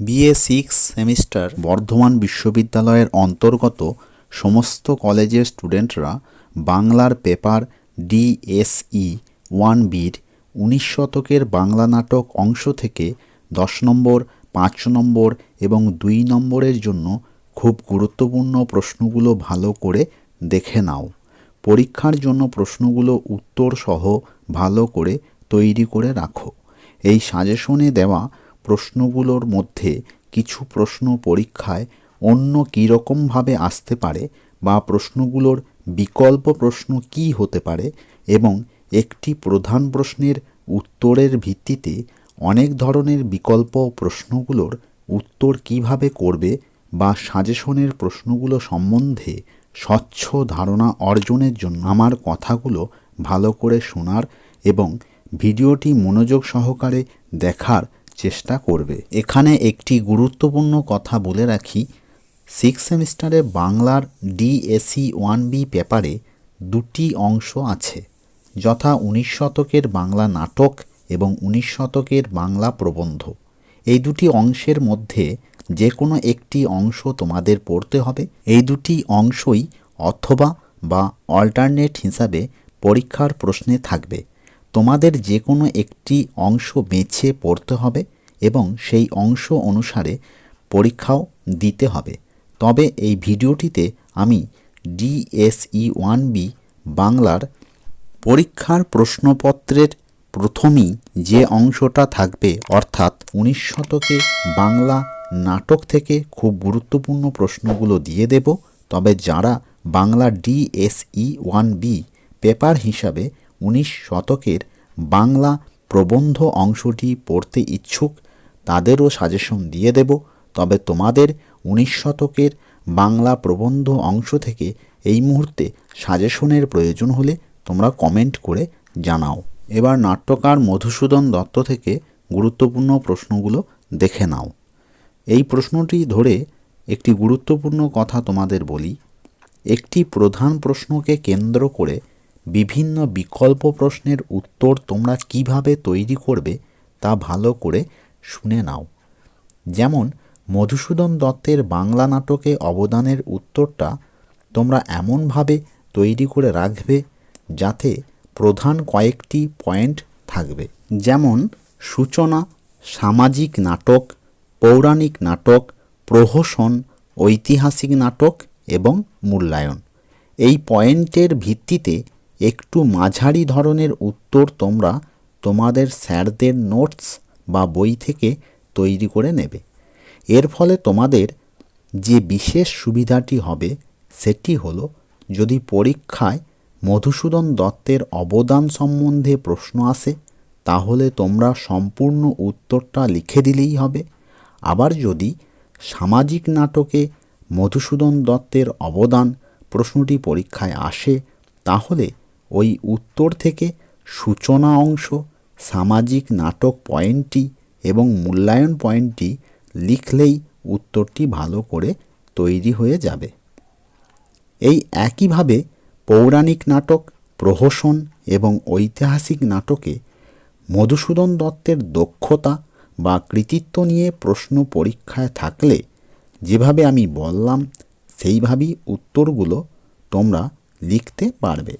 BA six semester Bardhaman বিশ্ববিদ্যালয়ের অন্তর্গত সমস্ত কলেজের স্টুডেন্টরা বাংলার পেপার ডিএসই ওয়ান বির উনিশ শতকের বাংলা নাটক অংশ থেকে দশ নম্বর, পাঁচ নম্বর এবং দুই নম্বরের জন্য খুব গুরুত্বপূর্ণ প্রশ্নগুলো ভালো করে দেখে নাও। পরীক্ষার জন্য প্রশ্নগুলো উত্তর সহ ভালো করে তৈরি করে রাখো। এই সাজেশনে দেওয়া প্রশ্নগুলোর মধ্যে কিছু প্রশ্ন পরীক্ষায় অন্য কীরকমভাবে আসতে পারে বা প্রশ্নগুলোর বিকল্প প্রশ্ন কী হতে পারে এবং একটি প্রধান প্রশ্নের উত্তরের ভিত্তিতে অনেক ধরনের বিকল্প প্রশ্নগুলোর উত্তর কীভাবে করবে বা সাজেশনের প্রশ্নগুলো সম্বন্ধে স্বচ্ছ ধারণা অর্জনের জন্য আমার কথাগুলো ভালো করে শোনার এবং ভিডিওটি মনোযোগ সহকারে দেখার চেষ্টা করবে। এখানে একটি গুরুত্বপূর্ণ কথা বলে রাখি সিক্স সেমিস্টারে বাংলার ডিএসি ওয়ান বি পেপারে দুটি অংশ আছে, যথা উনিশ শতকের বাংলা নাটক এবং উনিশ শতকের বাংলা প্রবন্ধ। এই দুটি অংশের মধ্যে যে কোনো একটি অংশ তোমাদের পড়তে হবে। এই দুটি অংশই অথবা বা অল্টারনেট হিসাবে পরীক্ষার প্রশ্নে থাকবে। তোমাদের যে কোনো একটি অংশ বেছে পড়তে হবে এবং সেই অংশ অনুসারে পরীক্ষাও দিতে হবে। তবে এই ভিডিওটিতে আমি ডিএসই ওয়ান বি বাংলার পরীক্ষার প্রশ্নপত্রের প্রথমেই যে অংশটা থাকবে, অর্থাৎ উনিশ শতকে বাংলা নাটক থেকে খুব গুরুত্বপূর্ণ প্রশ্নগুলো দিয়ে দেব। তবে যারা Bangla DSE one B paper হিসাবে উনিশ শতকের বাংলা প্রবন্ধ অংশটি পড়তে ইচ্ছুক, তাদেরও সাজেশন দিয়ে দেব। তবে তোমাদের উনিশ শতকের বাংলা প্রবন্ধ অংশ থেকে এই মুহূর্তে সাজেশনের প্রয়োজন হলে তোমরা কমেন্ট করে জানাও। এবার নাট্যকার মধুসূদন দত্ত থেকে গুরুত্বপূর্ণ প্রশ্নগুলো দেখে নাও। এই প্রশ্নটি ধরে একটি গুরুত্বপূর্ণ কথা তোমাদের বলি, একটি প্রধান প্রশ্নকে কেন্দ্র করে বিভিন্ন বিকল্প প্রশ্নের উত্তর তোমরা কীভাবে তৈরি করবে তা ভালো করে শুনে নাও। যেমন, মধুসূদন দত্তের বাংলা নাটকে অবদানের উত্তরটা তোমরা এমনভাবে তৈরি করে রাখবে যাতে প্রধান কয়েকটি পয়েন্ট থাকবে। যেমন, সূচনা, সামাজিক নাটক, পৌরাণিক নাটক, প্রহসন, ঐতিহাসিক নাটক এবং মূল্যায়ন। এই পয়েন্টের ভিত্তিতে একটু মাঝারি ধরনের উত্তর তোমরা তোমাদের স্যারদের নোটস বা বই থেকে তৈরি করে নেবে। এর ফলে তোমাদের যে বিশেষ সুবিধাটি হবে সেটি হলো, যদি পরীক্ষায় মধুসূদন দত্তের অবদান সম্বন্ধে প্রশ্ন আসে, তাহলে তোমরা সম্পূর্ণ উত্তরটা লিখে দিলেই হবে। আবার যদি সামাজিক নাটকে মধুসূদন দত্তের অবদান প্রশ্নটি পরীক্ষায় আসে, তাহলে ওই উত্তর থেকে সূচনা অংশ, সামাজিক নাটক পয়েন্টটি এবং মূল্যায়ন পয়েন্টটি লিখলেই উত্তরটি ভালো করে তৈরি হয়ে যাবে। এই একইভাবে পৌরাণিক নাটক, প্রহসন এবং ঐতিহাসিক নাটকে মধুসূদন দত্তের দক্ষতা বা কৃতিত্ব নিয়ে প্রশ্ন পরীক্ষায় থাকলে যেভাবে আমি বললাম, সেইভাবেই উত্তরগুলো তোমরা লিখতে পারবে।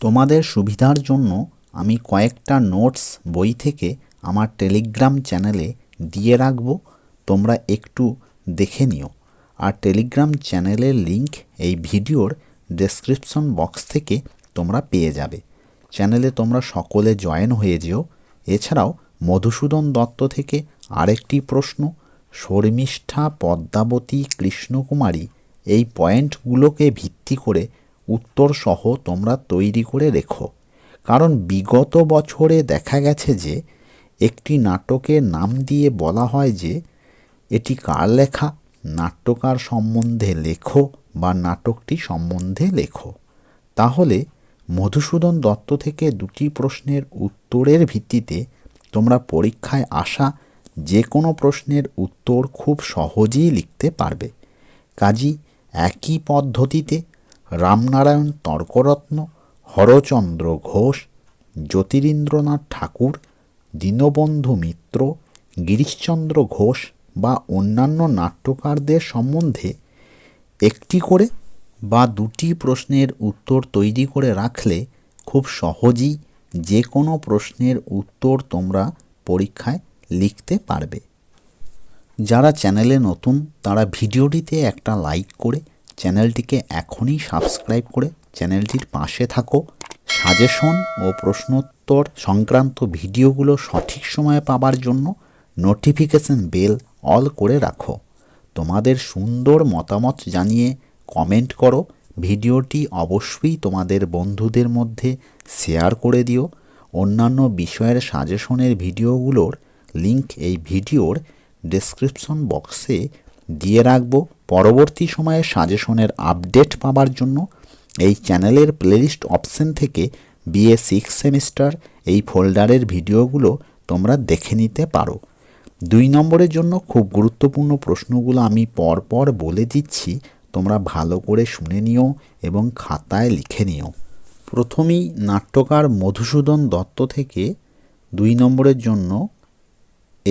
তোমাদের সুবিধার জন্য আমি কয়েকটা নোটস, বই থেকে আমার টেলিগ্রাম চ্যানেলে দিয়ে রাখব। তোমরা একটু দেখে নিও। আর টেলিগ্রাম চ্যানেলের লিংক এই ভিডিওর ডেসক্রিপশন বক্স থেকে তোমরা পেয়ে যাবে। চ্যানেলে তোমরা সকলে জয়েন হয়ে যেও। এছাড়াও মধুসূদন দত্ত থেকে আরেকটি প্রশ্ন, শর্মিষ্ঠা পদ্মাবতী কৃষ্ণকুমারী এই পয়েন্টগুলোকে ভিত্তি করে উত্তর সহ তোমরা তৈরি করে রেখো। কারণ বিগত বছরে দেখা গেছে যে, একটি নাটকের নাম দিয়ে বলা হয় যে, এটি কার লেখা? নাট্যকার সম্বন্ধে লেখো বা নাটকটি সম্বন্ধে লেখো। তাহলে মধুসূদন দত্ত থেকে দুটি প্রশ্নের উত্তরের ভিত্তিতে তোমরা পরীক্ষায় আসা যে কোনো প্রশ্নের উত্তর খুব সহজেই লিখতে পারবে। কাজী একই পদ্ধতিতে রামনারায়ণ তর্করত্ন, হরচন্দ্র ঘোষ, জ্যোতিরিন্দ্রনাথ ঠাকুর, দীনবন্ধু মিত্র, গিরিশচন্দ্র ঘোষ বা অন্যান্য নাট্যকারদের সম্বন্ধে একটি করে বা দুটি প্রশ্নের উত্তর তৈরি করে রাখলে খুব সহজেই যে কোনো প্রশ্নের উত্তর তোমরা পরীক্ষায় লিখতে পারবে। যারা চ্যানেলে নতুন, তারা ভিডিওটিতে একটা লাইক করে চ্যানেলটিকে এখনই সাবস্ক্রাইব করে চ্যানেলটির পাশে থাকো। সাজেশন ও প্রশ্নোত্তর সংক্রান্ত ভিডিওগুলো সঠিক সময়ে পাবার জন্য নোটিফিকেশন বেল অল করে রাখো। তোমাদের সুন্দর মতামত জানিয়ে কমেন্ট করো। ভিডিওটি অবশ্যই তোমাদের বন্ধুদের মধ্যে শেয়ার করে দিও। অন্যান্য বিষয়ের সাজেশনের ভিডিওগুলোর লিংক এই ভিডিওর ডেসক্রিপশন বক্সে দিয়ে রাখব। পরবর্তী সময়ে সাজেশনের আপডেট পাবার জন্য এই চ্যানেলের প্লেলিস্ট অপশন থেকে বিএ সিক্স সেমিস্টার এই ফোল্ডারের ভিডিওগুলো তোমরা দেখে নিতে পারো। দুই নম্বরের জন্য খুব গুরুত্বপূর্ণ প্রশ্নগুলো আমি পরপর বলে দিচ্ছি। তোমরা ভালো করে শুনে নিও এবং খাতায় লিখে নিও। প্রথমেই নাট্যকার মধুসূদন দত্ত থেকে দুই নম্বরের জন্য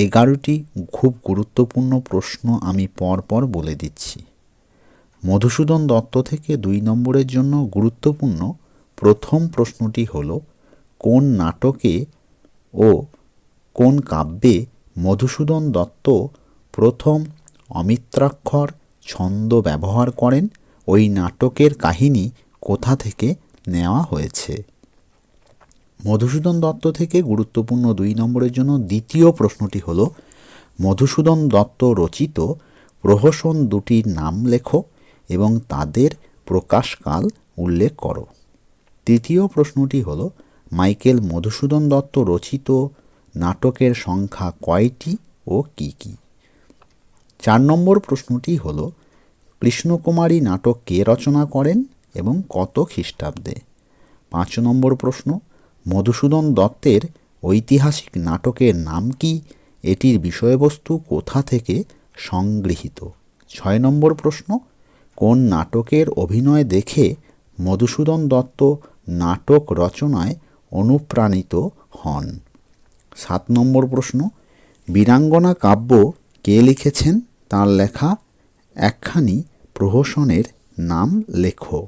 এগারোটি খুব গুরুত্বপূর্ণ প্রশ্ন আমি পরপর বলে দিচ্ছি। মধুসূদন দত্ত থেকে দুই নম্বরের জন্য গুরুত্বপূর্ণ প্রথম প্রশ্নটি হল, কোন নাটকে ও কোন কাব্যে মধুসূদন দত্ত প্রথম অমিত্রাক্ষর ছন্দ ব্যবহার করেন? ওই নাটকের কাহিনী কোথা থেকে নেওয়া হয়েছে? মধুসূদন দত্ত থেকে গুরুত্বপূর্ণ দুই নম্বরের জন্য দ্বিতীয় প্রশ্নটি হল, মধুসূদন দত্ত রচিত প্রহসন দুটির নাম লেখো এবং তাদের প্রকাশকাল উল্লেখ করো। তৃতীয় প্রশ্নটি হল, মাইকেল মধুসূদন দত্ত রচিত নাটকের সংখ্যা কয়টি ও কি কি? চার নম্বর প্রশ্নটি হল, কৃষ্ণকুমারী নাটক কে রচনা করেন এবং কত খ্রিস্টাব্দে? পাঁচ নম্বর প্রশ্ন মধুসূদন দত্তের ঐতিহাসিক নাটকের নাম কি? এটির বিষয়বস্তু কোথা থেকে সংগৃহীত? ছয় নম্বর প্রশ্ন, কোন নাটকের অভিনয় দেখে মধুসূদন দত্ত নাটক রচনায় অনুপ্রাণিত হন? সাত নম্বর প্রশ্ন, বীরাঙ্গনা কাব্য কে লিখেছেন? তার লেখা একখানি প্রহসনের নাম লেখো।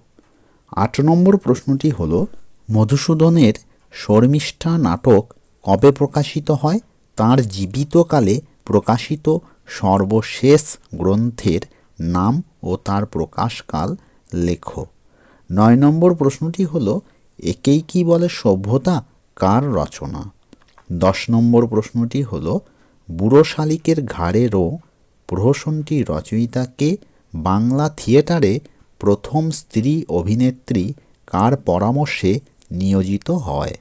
আট নম্বর প্রশ্নটি হল, মধুসূদনের শর্মিষ্ঠা নাটক কবে প্রকাশিত হয়? তার জীবিতকালে প্রকাশিত সর্বশেষ গ্রন্থের নাম ও তার প্রকাশকাল লেখো। নয় নম্বর প্রশ্নটি হল, একেই কি বলে সভ্যতা? কার রচনা? দশ নম্বর প্রশ্নটি হল, বুড়ো শালিকের ঘাড়েরও প্রহসনটি রচয়িতাকে বাংলা থিয়েটারে প্রথম স্ত্রী অভিনেত্রী কার পরামর্শে নিয়োজিত হয়?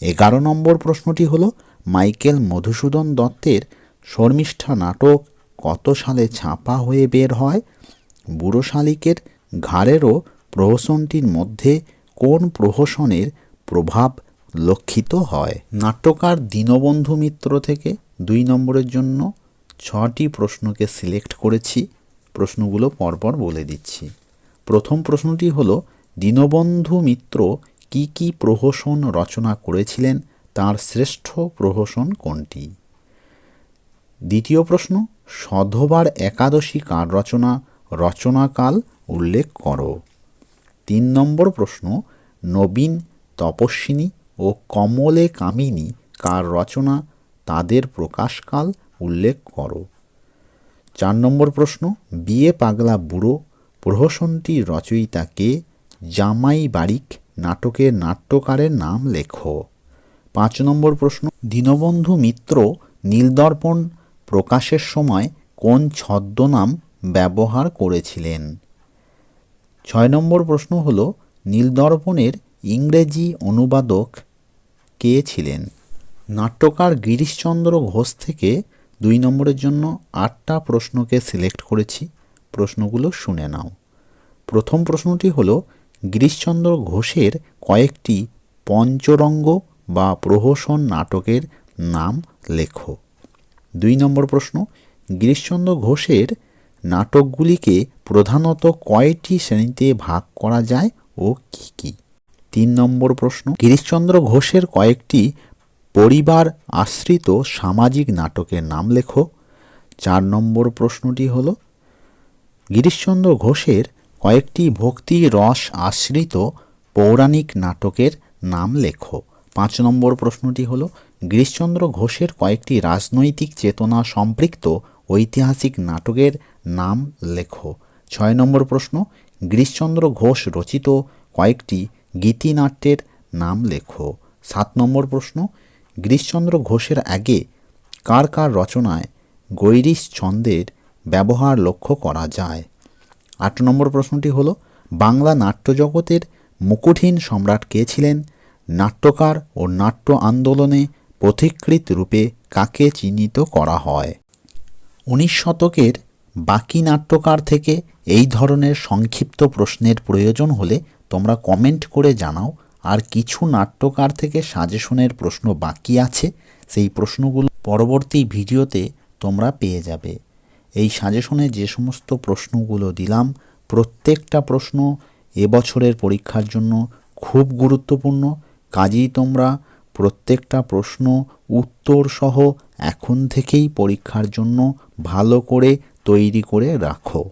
এগারো নম্বর প্রশ্নটি হল, মাইকেল মধুসূদন দত্তের শর্মিষ্ঠা নাটক কত সালে ছাপা হয়ে বের হয়? বুড়ো শালিকের ঘাড়েরও প্রহসনটির মধ্যে কোন প্রহসনের প্রভাব লক্ষিত হয়? নাট্যকার দীনবন্ধু মিত্র থেকে দুই নম্বরের জন্য ছটি প্রশ্নকে সিলেক্ট করেছি। প্রশ্নগুলো পরপর বলে দিচ্ছি। প্রথম প্রশ্নটি হল, দীনবন্ধু মিত্র কি কি প্রহসন রচনা করেছিলেন, তার শ্রেষ্ঠ প্রহসন কোনটি? দ্বিতীয় প্রশ্ন, সধবার একাদশী কার রচনা? রচনাকাল উল্লেখ করো। তিন নম্বর প্রশ্ন, নবীন, তপস্বিনী ও কমলে কামিনী কার রচনা? তাদের প্রকাশকাল উল্লেখ করো। চার নম্বর প্রশ্ন, বিয়ে পাগলা বুড়ো প্রহসনটির রচয়িতাকে জামাই বারিক নাটকের নাট্যকারের নাম লেখো। পাঁচ নম্বর প্রশ্ন। দীনবন্ধু মিত্র নীলদর্পণ প্রকাশের সময় কোন ছদ্মনাম ব্যবহার করেছিলেন? ছয় নম্বর প্রশ্ন হল, নীলদর্পণের ইংরেজি অনুবাদক কে ছিলেন? নাট্যকার গিরিশচন্দ্র ঘোষ থেকে দুই নম্বরের জন্য আটটা প্রশ্নকে সিলেক্ট করেছি। প্রশ্নগুলো শুনে নাও। প্রথম প্রশ্নটি হল গিরিশচন্দ্র ঘোষের কয়েকটি পঞ্চরঙ্গ বা প্রহসন নাটকের নাম লেখো। দুই নম্বর প্রশ্ন, গিরিশচন্দ্র ঘোষের নাটকগুলিকে প্রধানত কয়টি শ্রেণীতে ভাগ করা যায় ও কী কী? তিন নম্বর প্রশ্ন, গিরিশচন্দ্র ঘোষের কয়েকটি পরিবার আশ্রিত সামাজিক নাটকের নাম লেখো। চার নম্বর প্রশ্নটি হল, গিরিশচন্দ্র ঘোষের কয়েকটি ভক্তি রস আশ্রিত পৌরাণিক নাটকের নাম লেখো। পাঁচ নম্বর প্রশ্নটি হল গিরিশচন্দ্র ঘোষের কয়েকটি রাজনৈতিক চেতনা সম্পৃক্ত ঐতিহাসিক নাটকের নাম লেখো। ছয় নম্বর প্রশ্ন গিরিশচন্দ্র ঘোষ রচিত কয়েকটি গীতিনাট্যের নাম লেখো। সাত নম্বর প্রশ্ন গিরিশচন্দ্র ঘোষের আগে কার কার রচনায় গৈরিশ ছন্দের ব্যবহার লক্ষ্য করা যায়? আট নম্বর প্রশ্নটি হলো, বাংলা নাট্যজগতের মুকুটহীন সম্রাট কে ছিলেন? নাট্যকার ও নাট্য আন্দোলনে পথিকৃত রূপে কাকে চিহ্নিত করা হয়? উনিশ শতকের বাকি নাট্যকার থেকে এই ধরনের সংক্ষিপ্ত প্রশ্নের প্রয়োজন হলে তোমরা কমেন্ট করে জানাও, আর কিছু নাট্যকার থেকে সাজেশনের প্রশ্ন বাকি আছে, সেই প্রশ্নগুলো পরবর্তী ভিডিওতে তোমরা পেয়ে যাবে। এই সাজেশনে যে সমস্ত প্রশ্নগুলো দিলাম, প্রত্যেকটা প্রশ্ন এবছরের পরীক্ষার জন্য খুব গুরুত্বপূর্ণ। কাজেই তোমরা প্রত্যেকটা প্রশ্ন, উত্তর সহ এখন থেকেই পরীক্ষার জন্য ভালো করে তৈরি করে রাখো।